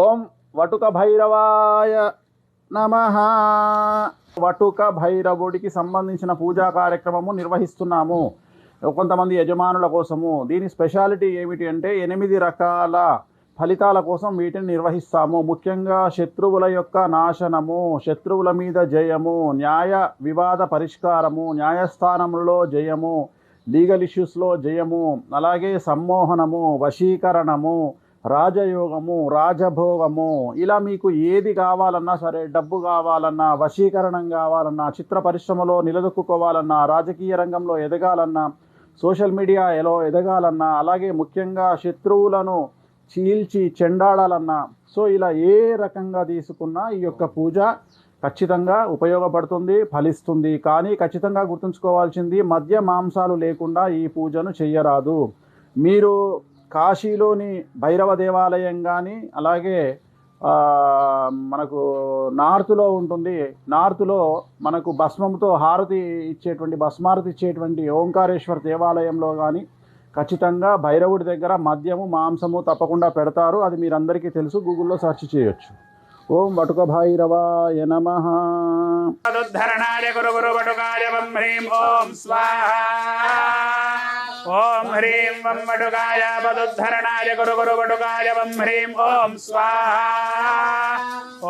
ఓం వటుక భైరవాయ నమ. వటుక భైరవుడికి సంబంధించిన పూజా కార్యక్రమము నిర్వహిస్తున్నాము. కొంతమంది యజమానుల కోసము. దీని స్పెషాలిటీ ఏమిటి అంటే ఎనిమిది రకాల ఫలితాల కోసం వీటిని నిర్వహిస్తాము. ముఖ్యంగా శత్రువుల యొక్క నాశనము శత్రువుల మీద జయము న్యాయ వివాద పరిష్కారము న్యాయస్థానంలో జయము లీగల్ ఇష్యూస్లో జయము అలాగే సమ్మోహనము వశీకరణము రాజయోగము రాజభోగము. ఇలా మీకు ఏది కావాలన్నా సరే డబ్బు కావాలన్నా వశీకరణం కావాలన్నా చిత్ర పరిశ్రమలో నిలదొక్కుకోవాలన్నా రాజకీయ రంగంలో ఎదగాలన్నా సోషల్ మీడియా ఎలా ఎదగాలన్నా అలాగే ముఖ్యంగా శత్రువులను చీల్చి చెండాడాలన్నా సో ఇలా ఏ రకంగా తీసుకున్నా ఈ యొక్క పూజ ఖచ్చితంగా ఉపయోగపడుతుంది ఫలిస్తుంది. కానీ ఖచ్చితంగా గుర్తుంచుకోవాల్సింది మద్య మాంసాలు లేకుండా ఈ పూజను చెయ్యరాదు. మీరు కాశీలోని భైరవ దేవాలయం కానీ అలాగే మనకు నార్త్లో ఉంటుంది. నార్త్లో మనకు భస్మంతో హారతి ఇచ్చేటువంటి భస్మారతి ఇచ్చేటువంటి ఓంకారేశ్వర దేవాలయంలో కానీ ఖచ్చితంగా భైరవుడి దగ్గర మద్యము మాంసము తప్పకుండా పెడతారు. అది మీరందరికీ తెలుసు. గూగుల్లో సెర్చ్ చేయొచ్చు. ఓం వటుక భైరవాయ నమ గురు గురు వటుకాయ ఓం స్వాహా. ఓం హ్రీం వం వడుగాయ వదుద్ధరణాయ గురు గురు వడుగాయ వం హ్రీం ఓం స్వాహ.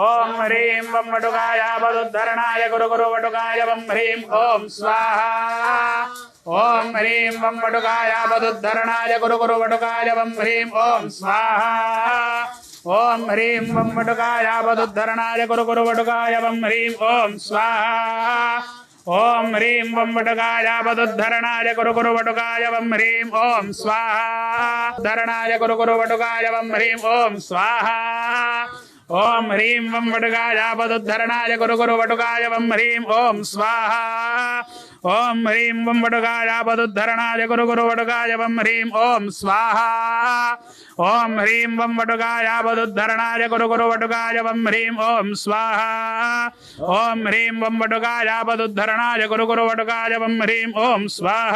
ఓం హ్రీం వం వడుగాయ వదుద్ధరణాయ గురు గురు వడుగాయ వం హ్రీం ఓం స్వాహ. ఓం హ్రీం వం వడుగాయ వదుద్ధరణాయ గురు గురు వడుగాయ వం హ్రీం ఓం స్వాహ. ఓం హ్రీం వం వడుగాయ వదుద్ధరణాయ గురు గురు వడుగాయ వం హ్రీం ఓం స్వాహ. ఓం హ్రీం వం వటుకాయ పదుద్ధరణాయ కురు కురు వటుకాయ వం హ్రీం. ఓం స్వాహా. ధరణాయ కురు కురు వటుకాయ వం హ్రీం. ఓం స్వాహా. ఓం హ్రీం వం వటుకాయ పదుద్ధరణాయ కురు కురు వటుకాయ వం హ్రీం. ఓం స్వాహా. ఓం హ్రీం వం వడుగాయ పదుద్ధరణాయ గురు గురు వడుగాయ వం హ్రీం. ఓం స్వాహ. ఓం హ్రీం వం వడుగాయ పదుద్ధరణాయ గురు గురు వడుగాయ వం హ్రీం. ఓం స్వాహ. ఓం హ్రీం వం వడుగాయ పదుద్ధరణాయ గురు గురు వడుగాయ వం హ్రీం. ఓం స్వాహ.